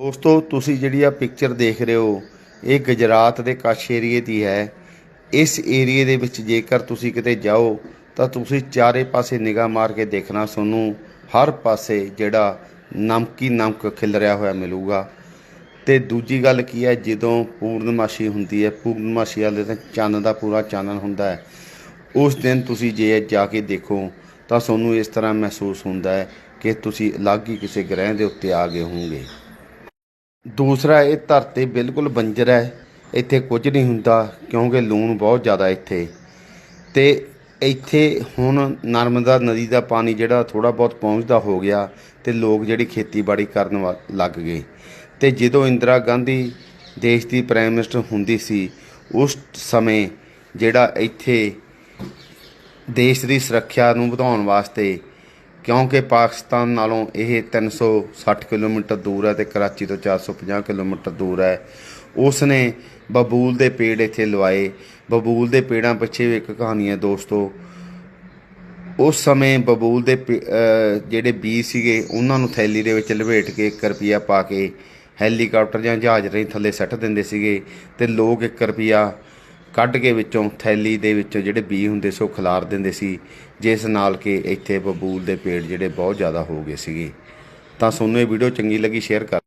ਦੋਸਤੋ, ਤੁਸੀਂ ਜਿਹੜੀ ਆ ਪਿਕਚਰ ਦੇਖ ਰਹੇ ਹੋ, ਇਹ ਗੁਜਰਾਤ ਦੇ ਕੱਛ ਏਰੀਏ ਦੀ ਹੈ। ਇਸ ਏਰੀਏ ਦੇ ਵਿੱਚ ਜੇਕਰ ਤੁਸੀਂ ਕਿਤੇ ਜਾਓ, ਤਾਂ ਤੁਸੀਂ ਚਾਰੇ ਪਾਸੇ ਨਿਗਾਹ ਮਾਰ ਕੇ ਦੇਖਣਾ ਤੁਹਾਨੂੰ ਹਰ ਪਾਸੇ ਜਿਹੜਾ ਨਮਕੀ ਨਮਕ ਖਿਲਰਿਆ ਹੋਇਆ ਮਿਲੂਗਾ। ਤੇ ਦੂਜੀ ਗੱਲ ਕੀ ਹੈ, ਜਦੋਂ ਪੂਰਨਮਾਸ਼ੀ ਹੁੰਦੀ ਹੈ, ਪੂਰਨਮਾਸ਼ੀ ਵਾਲੇ ਦਿਨ ਚੰਨ ਦਾ ਪੂਰਾ ਚਾਨਣ ਹੁੰਦਾ ਹੈ। ਉਸ ਦਿਨ ਤੁਸੀਂ ਜੇ ਜਾ ਕੇ ਦੇਖੋ, ਤਾਂ ਤੁਹਾਨੂੰ ਇਸ ਤਰ੍ਹਾਂ ਮਹਿਸੂਸ ਹੁੰਦਾ ਹੈ ਕਿ ਤੁਸੀਂ ਅਲੱਗ ਹੀ ਕਿਸੇ ਗ੍ਰਹਿ ਦੇ ਉੱਤੇ ਆ ਗਏ ਹੋਵੋਗੇ। ਦੂਸਰਾ ਇਹ ਧਰਤੀ ਬਿਲਕੁਲ ਬੰਜਰ ਹੈ। ਇੱਥੇ ਕੁਝ ਨਹੀਂ ਹੁੰਦਾ, ਕਿਉਂਕਿ ਲੂਣ ਬਹੁਤ ਜ਼ਿਆਦਾ ਇੱਥੇ। ਤੇ ਇੱਥੇ ਹੁਣ ਨਰਮਦਾ ਨਦੀ ਦਾ ਪਾਣੀ ਜਿਹੜਾ ਥੋੜਾ ਬਹੁਤ ਪਹੁੰਚਦਾ ਹੋ ਗਿਆ ਤੇ ਲੋਕ ਜਿਹੜੀ ਖੇਤੀਬਾੜੀ ਕਰਨ ਵਾ- ਲੱਗ ਗਏ। ਤੇ ਜਦੋਂ ਇੰਦਰਾ ਗਾਂਧੀ ਦੇਸ਼ ਦੀ ਪ੍ਰਾਈਮ ਮਿਨਿਸਟਰ ਹੁੰਦੀ ਸੀ, ਉਸ ਸਮੇਂ ਜਿਹੜਾ ਇੱਥੇ ਦੇਸ਼ ਦੀ ਸੁਰੱਖਿਆ ਨੂੰ ਵਧਾਉਣ ਵਾਸਤੇ ਕਿਉਂਕਿ ਪਾਕਿਸਤਾਨ ਨਾਲੋਂ ਇਹ 360 ਕਿਲੋਮੀਟਰ ਦੂਰ ਹੈ ਤੇ ਕਰਾਚੀ ਤੋਂ 450 ਕਿਲੋਮੀਟਰ ਦੂਰ ਹੈ। ਉਸ ਨੇ ਬਬੂਲ ਦੇ ਪੇੜ ਇੱਥੇ ਲਵਾਏ। ਬਬੂਲ ਦੇ ਪੇੜਾਂ ਪਿੱਛੇ ਵੀ ਇੱਕ ਕਹਾਣੀ ਹੈ ਦੋਸਤੋ। ਉਸ ਸਮੇਂ ਬਬੂਲ ਦੇ ਪੇ- ਜਿਹੜੇ ਬੀ ਸੀਗੇ, ਉਹਨਾਂ ਨੂੰ ਥੈਲੀ ਦੇ ਵਿੱਚ ਲਪੇਟ ਕੇ 1 ਰੁਪਿਆ ਪਾ ਕੇ ਹੈਲੀਕਾਪਟਰ ਜਾਂ ਜਹਾਜ਼ ਰਾਹੀਂ ਥੱਲੇ ਸੱਟ ਦਿੰਦੇ ਸੀਗੇ ਤੇ ਲੋਕ 1 ਰੁਪਿਆ ਕੱਢ ਕੇ ਵਿੱਚੋਂ, ਥੈਲੀ ਦੇ ਵਿੱਚੋਂ ਜਿਹੜੇ ਬੀ ਹੁੰਦੇ ਸੀ, ਉਹ ਖਿਲਾਰ ਦਿੰਦੇ ਸੀ, ਜਿਸ ਨਾਲ ਕਿ ਇੱਥੇ ਬਬੂਲ ਦੇ ਪੇੜ ਜਿਹੜੇ ਬਹੁਤ ਜ਼ਿਆਦਾ ਹੋ ਗਏ ਸੀਗੇ। ਤਾਂ ਤੁਹਾਨੂੰ ਇਹ ਵੀਡੀਓ ਚੰਗੀ ਲੱਗੀ ਸ਼ੇਅਰ ਕਰ